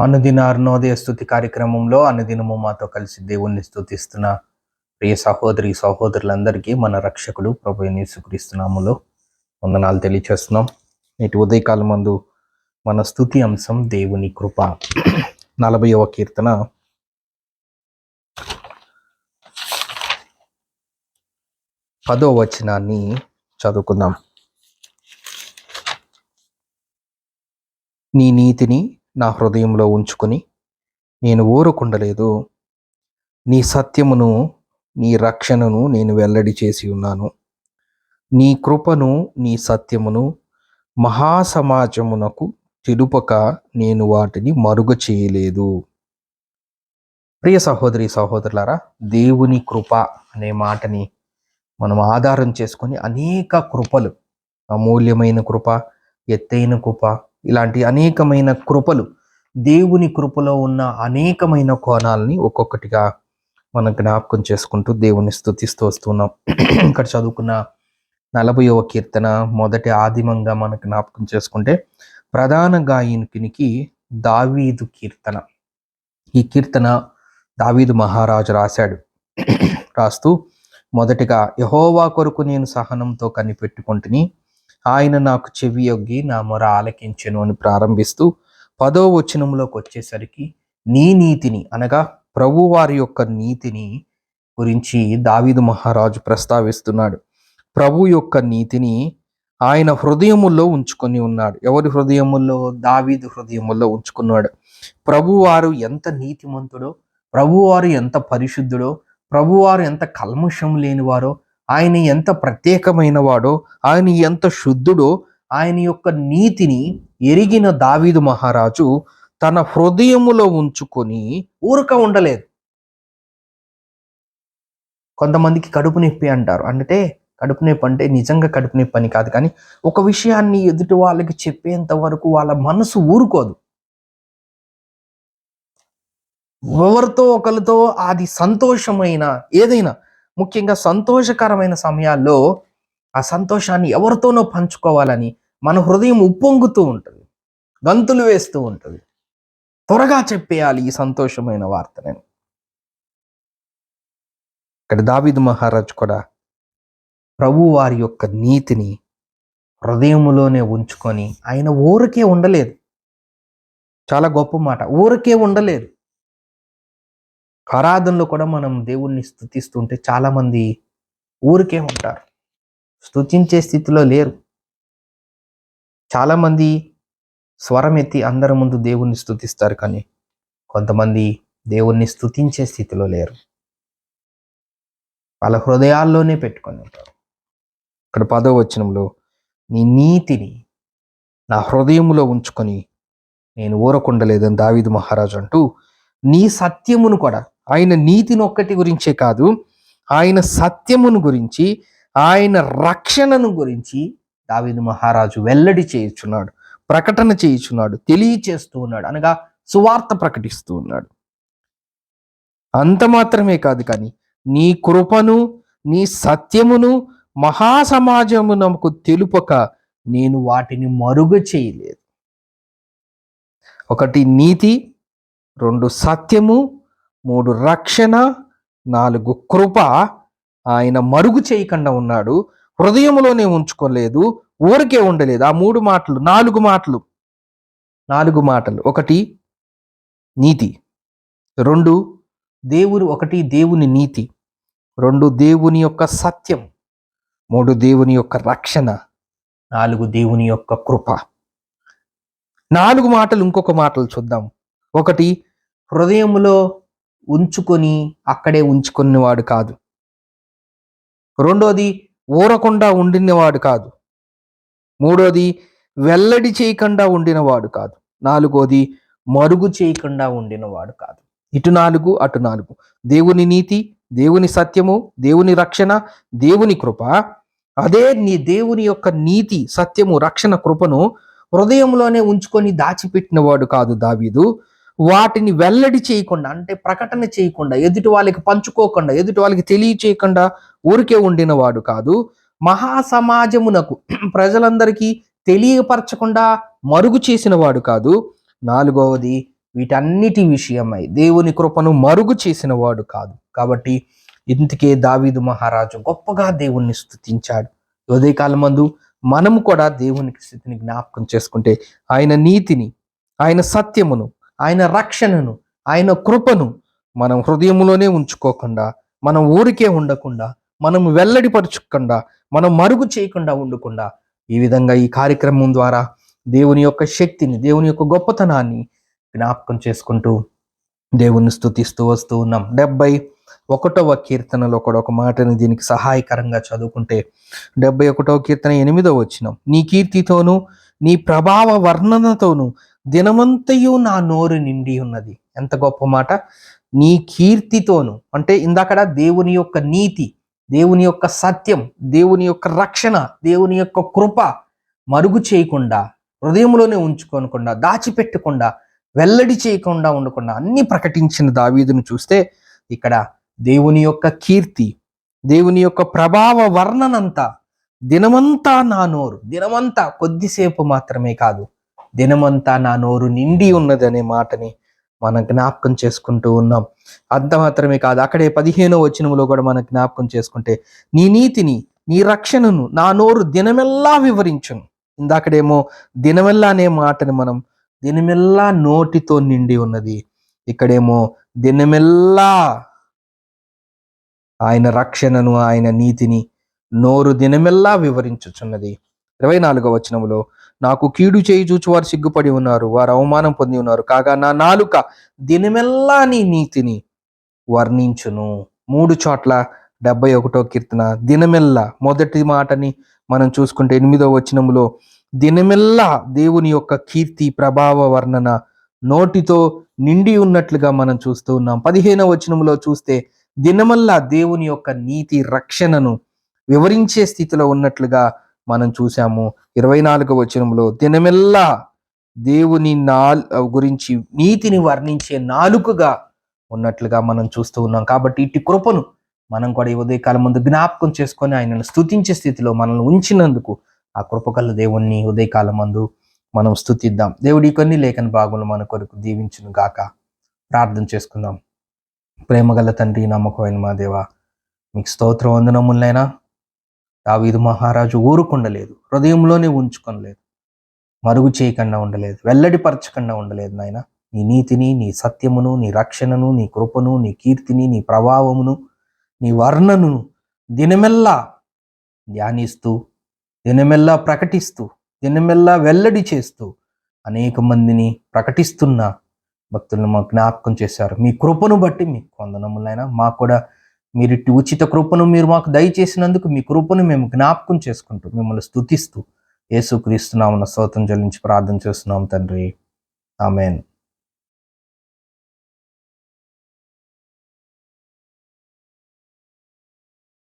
అనుదిన అరుణోదయ స్థుతి కార్యక్రమంలో అనుదినము మాతో కలిసి దేవుణ్ణి స్థుతిస్తున్న ప్రియ సహోదరి సహోదరులందరికీ మన రక్షకుడు ప్రభు యేసుక్రీస్తునాములో వందనాలు తెలియచేస్తున్నాం. నేటి ఉదయకాలం మందు మన స్థుతి అంశం దేవుని కృప. నలభైవ కీర్తన. పదో వచనాన్ని చదువుకుందాం. నీ నీతిని నా హృదయంలో ఉంచుకొని నేను ఊరుకుండలేదు. నీ సత్యమును నీ రక్షణను నేను వెల్లడి చేసి ఉన్నాను. నీ కృపను నీ సత్యమును మహాసమాజమునకు తెలుపక నేను వాటిని మరుగు చేయలేదు. ప్రియ సహోదరి సహోదరులారా దేవుని కృప అనే మాటని మనం ఆధారం చేసుకొని అనేక కృపలు అమూల్యమైన కృప ఎత్తైన కృప ఇలాంటి అనేకమైన కృపలు దేవుని కృపలో ఉన్న అనేకమైన కోణాలని ఒక్కొక్కటిగా మనం జ్ఞాపకం చేసుకుంటూ దేవుని స్థుతిస్తూ వస్తున్నాం. ఇక్కడ చదువుకున్న నలభైవ కీర్తన మొదటి ఆదిమంగా మనం జ్ఞాపకం చేసుకుంటే ప్రధాన గాయకునికి దావీదు కీర్తన. ఈ కీర్తన దావీదు మహారాజు రాశాడు. రాస్తూ మొదటిగా యహోవా కొరకు నేను సహనంతో కనిపెట్టుకుంటుని ఆయన నాకు చెవి యొగ్గి నా మొర ఆలకించెను అని ప్రారంభిస్తూ పదో వచనంలోకి వచ్చేసరికి నీ నీతిని అనగా ప్రభువారి యొక్క నీతిని గురించి దావీదు మహారాజు ప్రస్తావిస్తున్నాడు. ప్రభు యొక్క నీతిని ఆయన హృదయముల్లో ఉంచుకొని ఉన్నాడు. ఎవరి హృదయముల్లో దావీదు హృదయముల్లో ఉంచుకున్నాడు. ప్రభువారు ఎంత నీతిమంతుడో ప్రభువారు ఎంత పరిశుద్ధుడో ప్రభువారు ఎంత కల్మషం లేనివారో ఆయన ఎంత ప్రత్యేకమైన వాడో ఆయన ఎంత శుద్ధుడో ఆయన యొక్క నీతిని ఎరిగిన దావీదు మహారాజు తన హృదయములో ఉంచుకొని ఊరక ఉండలేదు. కొంతమందికి కడుపు నొప్పి అంటారు. అంటే కడుపు నొప్పి అంటే నిజంగా కడుపు నొప్పి అని కాదు కానీ ఒక విషయాన్ని ఎదుటి వాళ్ళకి చెప్పేంత వరకు వాళ్ళ మనసు ఊరుకోదు. ఎవరితో ఒకరితో అది సంతోషమైన ఏదైనా ముఖ్యంగా సంతోషకరమైన సమయాల్లో ఆ సంతోషాన్ని ఎవరితోనో పంచుకోవాలని మన హృదయం ఉప్పొంగుతూ ఉంటుంది. గంతులు వేస్తూ ఉంటుంది. త్వరగా చెప్పేయాలి ఈ సంతోషమైన వార్తని. ఇక్కడ దావిద్ మహారాజ్ కూడా ప్రభు వారి యొక్క నీతిని హృదయములోనే ఉంచుకొని ఆయన ఊరికే ఉండలేదు. చాలా గొప్ప మాట. ఊరికే ఉండలేదు. ఆరాధనలో కూడా మనం దేవుణ్ణి స్థుతిస్తుంటే చాలామంది ఊరికే ఉంటారు. స్థుతించే స్థితిలో లేరు. చాలామంది స్వరం ఎత్తి అందరి ముందు దేవుణ్ణి స్థుతిస్తారు కానీ కొంతమంది దేవుణ్ణి స్థుతించే స్థితిలో లేరు. వాళ్ళ హృదయాల్లోనే పెట్టుకొని ఉంటారు. ఇక్కడ పదో వచనంలో నీ నీతిని నా హృదయములో ఉంచుకొని నేను ఊరకుండలేదని దావిదు మహారాజు అంటూ నీ సత్యమును కూడా ఆయన నీతిని ఒక్కటి గురించే కాదు ఆయన సత్యమును గురించి ఆయన రక్షణను గురించి దావేది మహారాజు వెల్లడి చేయుచున్నాడు ప్రకటన చేయుచున్నాడు తెలియచేస్తూ ఉన్నాడు అనగా సువార్త ప్రకటిస్తూ ఉన్నాడు. అంత మాత్రమే కాదు కానీ నీ కృపను నీ సత్యమును మహాసమాజమునకు తెలుపక నేను వాటిని మరుగు చేయలేదు. ఒకటి నీతి రెండు సత్యము మూడు రక్షణ నాలుగు కృప. ఆయన మరుగు చేయకుండా ఉన్నాడు. హృదయంలోనే ఉంచుకోలేదు. ఊరికే ఉండలేదు. ఆ మూడు మాటలు నాలుగు మాటలు. నాలుగు మాటలు. ఒకటి నీతి. రెండు దేవుడు ఒకటి దేవుని నీతి. రెండు దేవుని యొక్క సత్యం. మూడు దేవుని యొక్క రక్షణ. నాలుగు దేవుని యొక్క కృప. నాలుగు మాటలు ఇంకొక మాటలు చూద్దాం. ఒకటి హృదయములో ఉంచుకొని అక్కడే ఉంచుకునేవాడు కాదు. రెండోది ఊరకుండా ఉండినవాడు కాదు. మూడోది వెల్లడి చేయకుండా ఉండినవాడు కాదు. నాలుగోది మరుగు చేయకుండా ఉండినవాడు కాదు. ఇటు నాలుగు అటు నాలుగు. దేవుని నీతి దేవుని సత్యము దేవుని రక్షణ దేవుని కృప. అదే నీ దేవుని యొక్క నీతి సత్యము రక్షణ కృపను హృదయంలోనే ఉంచుకొని దాచిపెట్టినవాడు కాదు దావీదు. వాటిని వెల్లడి చేయకుండా అంటే ప్రకటన చేయకుండా ఎదుటి వాళ్ళకి పంచుకోకుండా ఎదుటి వాళ్ళకి తెలియచేయకుండా ఊరికే ఉండినవాడు కాదు. మహాసమాజమునకు ప్రజలందరికీ తెలియపరచకుండా మరుగు చేసినవాడు కాదు. నాలుగవది వీటన్నిటి విషయమై దేవుని కృపను మరుగు చేసినవాడు కాదు. కాబట్టి ఇంతకే దావీదు మహారాజు గొప్పగా దేవుణ్ణి స్థుతించాడు ఉదయకాలం మందు మనము కూడా దేవునికి స్థితిని జ్ఞాపకం చేసుకుంటే ఆయన నీతిని ఆయన సత్యమును ఆయన రక్షణను ఆయన కృపను మనం హృదయంలోనే ఉంచుకోకుండా మనం ఊరికే ఉండకుండా మనం వెల్లడిపరచుకుండా మనం మరుగు చేయకుండా ఉండకుండా ఈ విధంగా ఈ కార్యక్రమం ద్వారా దేవుని యొక్క శక్తిని దేవుని యొక్క గొప్పతనాన్ని జ్ఞాపకం చేసుకుంటూ దేవుని స్తుతిస్తూ వస్తూ ఉన్నాం. డెబ్బై ఒకటవ కీర్తనలో కూడా ఒక మాటని దీనికి సహాయకరంగా చదువుకుంటే డెబ్బై ఒకటవ కీర్తన ఎనిమిదవ వచ్చిన నీ కీర్తితోనూ నీ ప్రభావ వర్ణనతోనూ దినమంతయు నా నోరు నిండి ఉన్నది. ఎంత గొప్ప మాట. నీ కీర్తితోను అంటే ఇందాకడ దేవుని యొక్క నీతి దేవుని యొక్క సత్యం దేవుని యొక్క రక్షణ దేవుని యొక్క కృప మరుగు చేయకుండా హృదయంలోనే ఉంచుకోనకుండా దాచిపెట్టకుండా వెల్లడి చేయకుండా ఉండకుండా అన్ని ప్రకటించిన దావీదును చూస్తే ఇక్కడ దేవుని యొక్క కీర్తి దేవుని యొక్క ప్రభావ వర్ణనంతా దినమంతా నా నోరు దినమంతా కొద్దిసేపు మాత్రమే కాదు దినమంతా నా నోరు నిండి ఉన్నదనే మాటని మనం జ్ఞాపకం చేసుకుంటూ ఉన్నాం. అంత మాత్రమే కాదు అక్కడే పదిహేనో వచనములో కూడా మనం జ్ఞాపకం చేసుకుంటే నీ నీతిని నీ రక్షణను నా నోరు దినమెల్లా వివరించును. ఇందాకడేమో దినమెల్లా అనే మాటని మనం దినమెల్లా నోటితో నిండి ఉన్నది. ఇక్కడేమో దినమెల్లా ఆయన రక్షణను ఆయన నీతిని నోరు దినమెల్లా వివరించుచున్నది. ఇరవై నాలుగవ వచనంలో నాకు కీడు చేయి చూచువారు సిగ్గుపడి ఉన్నారు వారు అవమానం పొంది ఉన్నారు. కాగా నా నాలుక దినమెల్లా నీ నీతిని వర్ణించును. మూడు చోట్ల డెబ్బై ఒకటో కీర్తన దినమెల్లా మొదటి మాటని మనం చూసుకుంటే ఎనిమిదో వచనములో దినమెల్లా దేవుని యొక్క కీర్తి ప్రభావ వర్ణన నోటితో నిండి ఉన్నట్లుగా మనం చూస్తూ ఉన్నాం. పదిహేనవ వచనంలో చూస్తే దినమల్లా దేవుని యొక్క నీతి రక్షణను వివరించే స్థితిలో ఉన్నట్లుగా మనం చూసాము ఇరవై నాలుగు వచనంలో దినమెల్లా దేవుని నాల్ గురించి నీతిని వర్ణించే నాలుకగా ఉన్నట్లుగా మనం చూస్తూ ఉన్నాం. కాబట్టి ఇటు కృపను మనం కూడా ఈ ఉదయకాలం ముందు జ్ఞాపకం చేసుకొని ఆయనను స్తుతించే స్థితిలో మనల్ని ఉంచినందుకు ఆ కృపగల దేవుణ్ణి ఉదయకాలం మందు మనం స్తుతిద్దాం. దేవుడి కొన్ని లేఖన భాగంలో మన కొరకు దీవించును గాక. ప్రార్థన చేసుకుందాం. ప్రేమగల తండ్రి నమ్మకమైన మా దేవ మీకు స్తోత్రం వందనములైనా దావీదు మహారాజు ఊరుకుండలేదు. హృదయంలోనే ఉంచుకొనలేదు. మరుగు చేయకుండా ఉండలేదు. వెల్లడిపరచకుండా ఉండలేదు నాయన. నీ నీతిని నీ సత్యమును నీ రక్షణను నీ కృపను నీ కీర్తిని నీ ప్రభావమును నీ వర్ణను దినమెల్లా ధ్యానిస్తూ దినమెల్లా ప్రకటిస్తూ దినమెల్లా వెల్లడి చేస్తూ అనేక మందిని ప్రకటిస్తున్న భక్తులను మాకు జ్ఞాపకం చేశారు. మీ కృపను బట్టి మీకు వందనములైనా మాకు కూడా మీరు ఇట్టి ఉచిత కృపను మీరు మాకు దయచేసినందుకు మీ కృపను మేము జ్ఞాపకం చేసుకుంటూ మిమ్మల్ని స్థుతిస్తూ యేసుక్రీస్తున్నామన్న స్తోత్రం చెల్లించి ప్రార్థన చేస్తున్నాం తండ్రి. ఆమెన్.